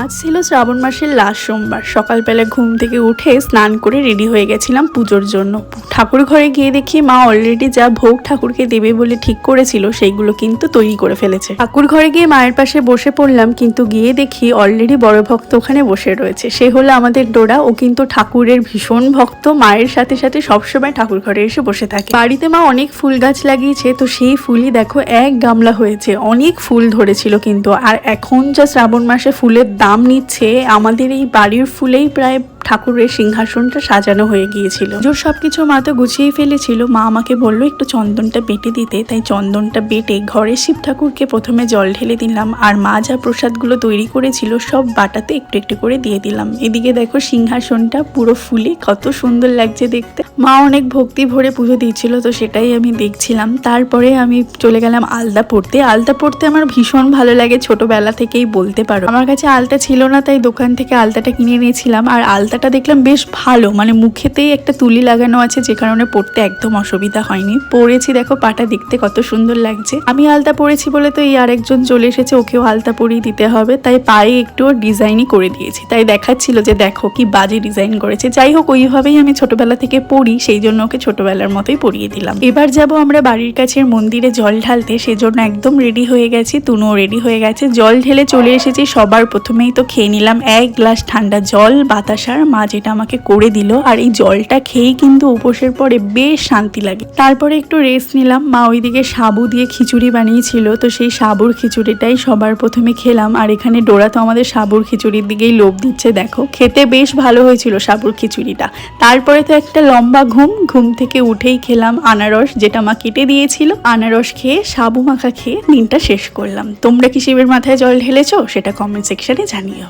আজ ছিল শ্রাবণ মাসের লাস্ট সোমবার। সকালবেলা ঘুম থেকে উঠে স্নান করে রেডি হয়ে গেছিলাম পুজোর জন্য। ঠাকুর ঘরে গিয়ে দেখি মা অলরেডি যা ভোগ ঠাকুরকে দেবে বলে ঠিক করেছিল, সেইগুলো কিন্তু তৈরি করে ফেলেছে। ঠাকুর ঘরে গিয়ে মায়ের পাশে বসে পড়লাম, কিন্তু গিয়ে দেখি অলরেডি বড় ভক্ত ওখানে বসে রয়েছে। সে হলো আমাদের ডোরা, ও কিন্তু ঠাকুরের ভীষণ ভক্ত, মায়ের সাথে সাথে সবসময় ঠাকুর ঘরে এসে বসে থাকে। বাড়িতে মা অনেক ফুল গাছ লাগিয়েছে, তো সেই ফুলই দেখো এক গামলা হয়েছে, অনেক ফুল ধরেছিল কিন্তু, আর এখন যা শ্রাবণ মাসে ফুলের দাম নিচ্ছে, আমাদের এই বাড়ির ফুলেই প্রায় ঠাকুরের সিংহাসনটা সাজানো হয়ে গিয়েছিল। জোর সবকিছু মা তো গুছিয়ে ফেলেছিল। মা আমাকে বলল, একটু চন্দনটা বেটে দিতে। তাই চন্দনটা বেটে ঘরে শিব ঠাকুরকে প্রথমে জল ঢেলে দিলাম আর মা যা প্রসাদগুলো তৈরি করেছিল সব বাটাতে একটু একটু করে দিয়ে দিলাম। এদিকে দেখো সিংহাসনটা পুরো ফুলে কত সুন্দর লাগছে দেখতে। মা অনেক ভক্তি ভরে পুজো দিচ্ছিল, তো সেটাই আমি দেখছিলাম। তারপরে আমি চলে গেলাম আলতা পড়তে। আলতা পড়তে আমার ভীষণ ভালো লাগে, ছোটবেলা থেকেই বলতে পারো। আমার কাছে আলতা ছিল না, তাই দোকান থেকে আলতাটা কিনে নিয়েছিলাম আর আলতাটা দেখলাম বেশ ভালো মানে মুখেতেই একটা তুলি লাগানো আছে, যে কারণে পড়তে একদম অসুবিধা হয়নি। পরেছি দেখো পাটা দেখতে কত সুন্দর লাগছে। আমি আলতা পরেছি বলে তো এই আরেকজন চলে এসেছে, ওকেও আলতা পরিয়ে দিতে হবে। তাই পায়ে একটু ডিজাইনই করে দিয়েছি। তাই দেখাচ্ছিল যে দেখো কি বাজে ডিজাইন করেছে। যাই হোক, ওইভাবেই আমি ছোটবেলা থেকে পড়ি। সেই জন্য ওকে ছোটবেলার মতোই পরিয়ে দিলাম। এবার যাব আমরা বাড়ির কাছের মন্দিরে জল ঢালতে, সেজন্য একদম রেডি হয়ে গেছি, তুনুও রেডি হয়ে গেছে। জল ঢেলে চলে এসেছি, সবার প্রথমেই তো খেয়ে নিলাম এক গ্লাস ঠান্ডা জল বাতাসার মা যেটা আমাকে করে দিল। আর এই জলটা খেয়েই কিন্তু উপোসের পরে বেশ শান্তি লাগে। তারপরে একটু রেস্ট নিলাম, মা ওইদিকে সাবু দিয়ে খিচুড়ি বানিয়েছিল, তো সেই সাবুর খিচুড়িটাই সবার প্রথমে খেলাম। আর এখানে ডোরা তো আমাদের সাবুর খিচুড়ির দিকেই লোভ দিচ্ছে, দেখো। খেতে বেশ ভালো হয়েছিল সাবুর খিচুড়িটা। তারপরে তো একটা লম্বা ঘুম ঘুম থেকে উঠেই খেলাম আনারস, যেটা মা কেটে দিয়েছিল। আনারস খেয়ে, সাবু মাখা খেয়ে দিনটা শেষ করলাম। তোমরা কি শিবের মাথায় জল ঢেলেছো? সেটা কমেন্ট সেকশনে জানিও।